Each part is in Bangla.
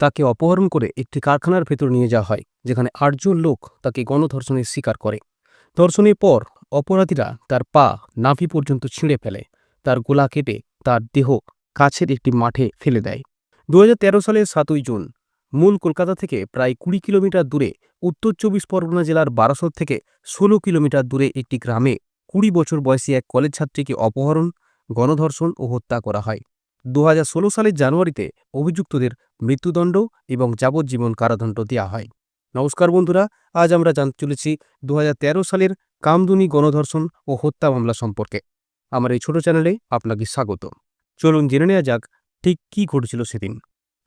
তাকে অপহরণ করে একটি কারখানার ভেতর নিয়ে যাওয়া হয়, যেখানে আটজন লোক তাকে গণধর্ষণের শিকার করে। ধর্ষণের পর অপরাধীরা তার পা নাভি পর্যন্ত ছিঁড়ে ফেলে। তার গোলা কেটে তার দেহ কাছের একটি মাঠে ফেলে দেয়। দু হাজার তেরো সালের সাতই জুন, মূল কলকাতা থেকে প্রায় কুড়ি কিলোমিটার দূরে উত্তর চব্বিশ পরগনা জেলার বারাসত থেকে ষোলো কিলোমিটার দূরে একটি গ্রামে কুড়ি বছর বয়সী এক কলেজ ছাত্রীকে অপহরণ, গণধর্ষণ ও হত্যা করা হয়। দু হাজার ষোলো সালের জানুয়ারিতে অভিযুক্তদের মৃত্যুদণ্ড এবং যাবজ্জীবন কারাদণ্ড দেওয়া হয়। নমস্কার বন্ধুরা, আজ আমরা জানতে চলেছি দুহাজার তেরো সালের কামদুনি গণধর্ষণ ও হত্যা মামলা সম্পর্কে। আমার এই ছোট চ্যানেলে আপনাকে স্বাগত। চলুন জেনে নেওয়া যাক ঠিক কী ঘটেছিল সেদিন।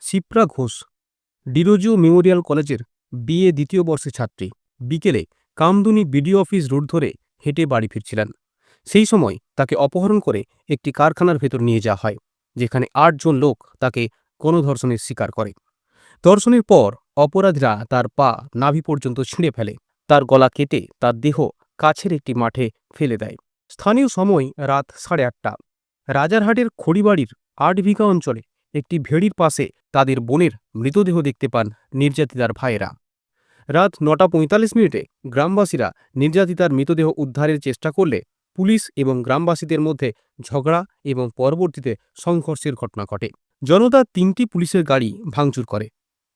শিপ্রা ঘোষ, ডিরোজিও মেমোরিয়াল কলেজের বিএ দ্বিতীয় বর্ষের ছাত্রী, বিকেলে কামদুনি বিডিও অফিস রোড ধরে হেঁটে বাড়ি ফিরছিলেন। সেই সময় তাকে অপহরণ করে একটি কারখানার ভেতর নিয়ে যাওয়া হয়। যেখানে আটজন লোক তাকে কোনো ধর্ষণের শিকার করে। ধর্ষণের পর অপরাধীরা তার পা নাভি পর্যন্ত ছিঁড়ে ফেলে। তার গলা কেটে তার দেহ কাছের একটি মাঠে ফেলে দেয়। স্থানীয় সময় রাত সাড়ে আটটা। রাজারহাটের খড়িবাড়ির আট অঞ্চলে একটি ভেড়ির পাশে তাদের বোনের মৃতদেহ দেখতে পান নির্যাতিতার ভাইয়েরা। রাত নটা পঁয়তাল্লিশ মিনিটে গ্রামবাসীরা নির্যাতিতার মৃতদেহ উদ্ধারের চেষ্টা করলে পুলিশ এবং গ্রামবাসীদের মধ্যে ঝগড়া এবং পরবর্তীতে সংঘর্ষের ঘটনা ঘটে। জনতা তিনটি পুলিশের গাড়ি ভাঙচুর করে।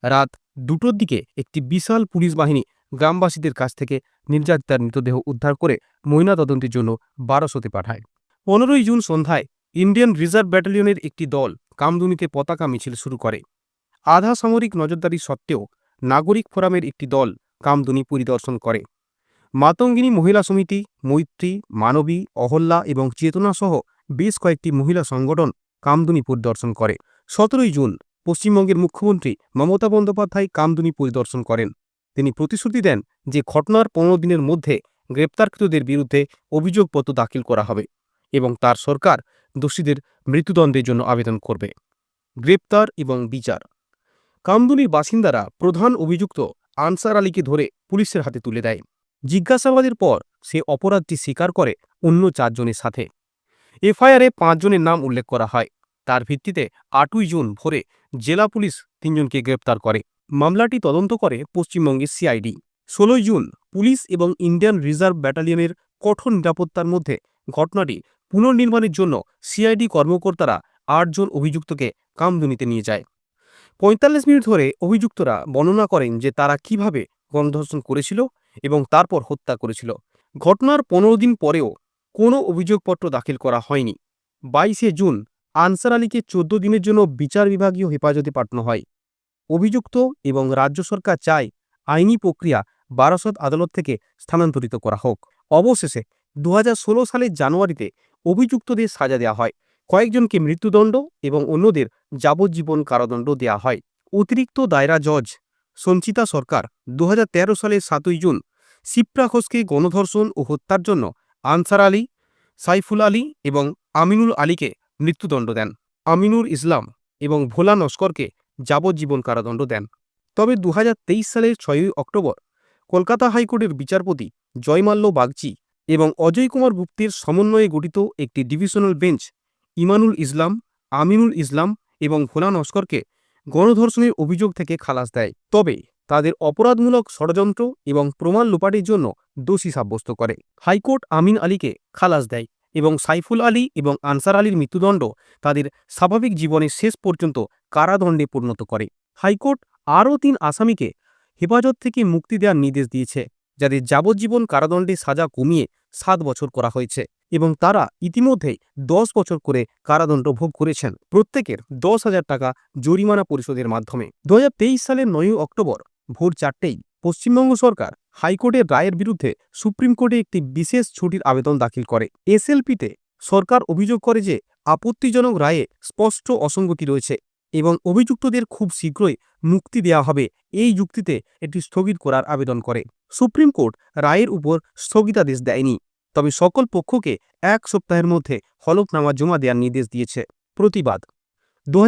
রাত দুটোর দিকে একটি বিশাল পুলিশ বাহিনী গ্রামবাসীদের কাছ থেকে নির্যাতিতার মৃতদেহ উদ্ধার করে ময়নাতদন্তের জন্য বারোশোতে পাঠায়। পনেরোই জুন সন্ধ্যায় ইন্ডিয়ান রিজার্ভ ব্যাটালিয়নের একটি দল কামদুনিতে পতাকা মিছিল শুরু করে। আধা সামরিক নজরদারি সত্ত্বেও নাগরিক ফোরামের একটি দল কামদুনি পরিদর্শন করে। মাতঙ্গিনী মহিলা সমিতি, মৈত্রী, মানবী, অহল্যা এবং চেতনা সহ বেশ কয়েকটি মহিলা সংগঠন কামদুনি পরিদর্শন করে। সতেরোই জুন পশ্চিমবঙ্গের মুখ্যমন্ত্রী মমতা বন্দ্যোপাধ্যায় কামদুনি পরিদর্শন করেন। তিনি প্রতিশ্রুতি দেন যে ঘটনার পনেরো দিনের মধ্যে গ্রেপ্তারকৃতদের বিরুদ্ধে অভিযোগপত্র দাখিল করা হবে এবং তার সরকার দোষীদের মৃত্যুদণ্ডের জন্য আবেদন করবে। গ্রেপ্তার এবং বিচার। কামদুনির বাসিন্দারা প্রধান অভিযুক্ত আনসার আলীকে ধরে পুলিশের হাতে তুলে দেয়। জিজ্ঞাসাবাদের পর সে অপরাধটি স্বীকার করে অন্য চারজনের সাথে। এফআইআরে পাঁচজনের নাম উল্লেখ করা হয়। তার ভিত্তিতে আটই জুন ভোরে জেলা পুলিশ তিনজনকে গ্রেপ্তার করে। মামলাটি তদন্ত করে পশ্চিমবঙ্গের সিআইডি। ষোলোই জুন পুলিশ এবং ইন্ডিয়ান রিজার্ভ ব্যাটালিয়নের কঠোর নিরাপত্তার মধ্যে ঘটনাটি পুনর্নির্মাণের জন্য সিআইডি কর্মকর্তারা আটজন অভিযুক্তকে কামদুনিতে নিয়ে যায়। পঁয়তাল্লিশ মিনিট ধরে অভিযুক্তরা বর্ণনা করেন যে তারা কীভাবে গণধর্ষণ করেছিল এবং তারপর হত্যা করেছিল। ঘটনার পনেরো দিন পরেও কোনো অভিযোগপত্র দাখিল করা হয়নি। বাইশে জুন আনসার আলীকে চোদ্দ দিনের জন্য বিচার বিভাগীয় হেফাজতে পাঠানো হয়। অভিযুক্ত এবং রাজ্য সরকার চায় আইনি প্রক্রিয়া বারাসত আদালত থেকে স্থানান্তরিত করা হোক। অবশেষে দু হাজার ষোলো সালের জানুয়ারিতে অভিযুক্তদের সাজা দেওয়া হয়। কয়েকজনকে মৃত্যুদণ্ড এবং অন্যদের যাবজ্জীবন কারাদণ্ড দেওয়া হয়। অতিরিক্ত দায়রা জজ সঞ্চিতা সরকার দু সালের সাতই জুন শিপ্রা ঘোষকে গণধর্ষণ ও হত্যার জন্য আনসার আলী, সাইফুল আলী এবং আমিনুল আলীকে মৃত্যুদণ্ড দেন। আমিনুর ইসলাম এবং ভোলা নস্করকে যাবজ্জীবন কারাদণ্ড দেন। তবে দু হাজার তেইশ সালের ছয়ই অক্টোবর কলকাতা হাইকোর্টের বিচারপতি জয়মাল্য বাগচি এবং অজয় কুমার গুপ্তের সমন্বয়ে গঠিত একটি ডিভিশনাল বেঞ্চ ইমানুল ইসলাম, আমিনুল ইসলাম এবং ভোলা নস্করকে গণধর্ষণের অভিযোগ থেকে খালাস দেয়। তবে তাদের অপরাধমূলক ষড়যন্ত্র এবং প্রমাণ লোপাটের জন্য দোষী সাব্যস্ত করে। হাইকোর্ট আমিন আলীকে খালাস দেয় এবং সাইফুল আলী এবং আনসার আলীর মৃত্যুদণ্ড তাদের স্বাভাবিক জীবনের শেষ পর্যন্ত কারাদণ্ডে পরিণত করে। হাইকোর্ট আরও তিন আসামিকে হেফাজত থেকে মুক্তি দেওয়ার নির্দেশ দিয়েছে, যাদের যাবজ্জীবন কারাদণ্ডে সাজা কমিয়ে সাত বছর করা হয়েছে। এবং তারা ইতিমধ্যেই দশ বছর করে কারাদণ্ড ভোগ করেছেন। প্রত্যেকের দশ হাজার টাকা জরিমানা পরিশোধের মাধ্যমে। দুহাজার তেইশ সালের নয়ই অক্টোবর ভোর চারটেই পশ্চিমবঙ্গ সরকার হাইকোর্টের রায়ের বিরুদ্ধে সুপ্রিম কোর্টে একটি বিশেষ ছুটির আবেদন দাখিল করে। এসএলপিতে সরকার অভিযোগ করে যে আপত্তিজনক রায়ে স্পষ্ট অসঙ্গতি রয়েছে এবং অভিযুক্তদের খুব শীঘ্রই মুক্তি দেওয়া হবে। এই যুক্তিতে এটি স্থগিত করার আবেদন করে। সুপ্রিম কোর্ট রায়ের উপর স্থগিতাদেশ দেয়নি। তবে সকল পক্ষকে এক সপ্তাহের মধ্যে হলফনামা জমা দেওয়ার নির্দেশ দিয়েছে। প্রতিবাদ। দু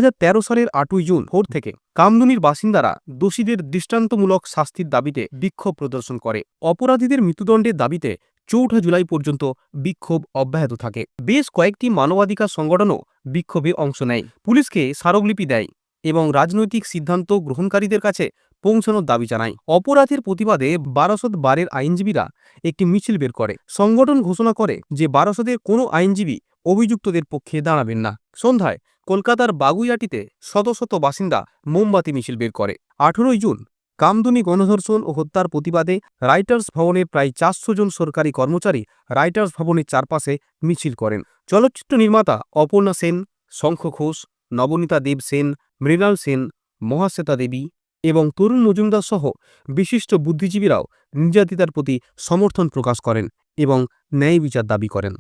সালের আটই জুন ভোর থেকে কামদুনির বাসিন্দারা দোষীদের দৃষ্টান্তমূলক শাস্তির দাবিতে বিক্ষোভ প্রদর্শন করে। অপরাধীদের মৃত্যুদণ্ডের দাবিতে চৌঠা জুলাই পর্যন্ত বিক্ষোভ অব্যাহত থাকে। বেশ কয়েকটি মানবাধিকার সংগঠনও বিক্ষোভে অংশ নেয়। পুলিশকে স্মারকলিপি দেয় এবং রাজনৈতিক সিদ্ধান্ত গ্রহণকারীদের কাছে পৌঁছানোর দাবি জানায়। অপরাধের প্রতিবাদে বারাসত বারের আইনজীবীরা একটি মিছিল বের করে। সংগঠন ঘোষণা করে যে বারাসতের কোনো আইনজীবী অভিযুক্তদের পক্ষে দাঁড়াবেন না। সন্ধ্যায় কলকাতার বাগুইয়াটিতে শত শত বাসিন্দা মোমবাতি মিছিল বের করে। আঠেরোই জুন কামদুনি গণধর্ষণ ও হত্যার প্রতিবাদে রাইটার্স ভবনে প্রায় চারশো জন সরকারি কর্মচারী রাইটার্স ভবনের চারপাশে মিছিল করেন। চলচ্চিত্র নির্মাতা অপর্ণা সেন, শঙ্খ ঘোষ, নবনীতা দেব সেন, মৃণাল সেন, মহাশ্বেতা দেবী এবং তরুণ মজুমদার সহ বিশিষ্ট বুদ্ধিজীবীরাও নির্যাতিতার প্রতি সমর্থন প্রকাশ করেন এবং ন্যায় বিচার দাবি করেন।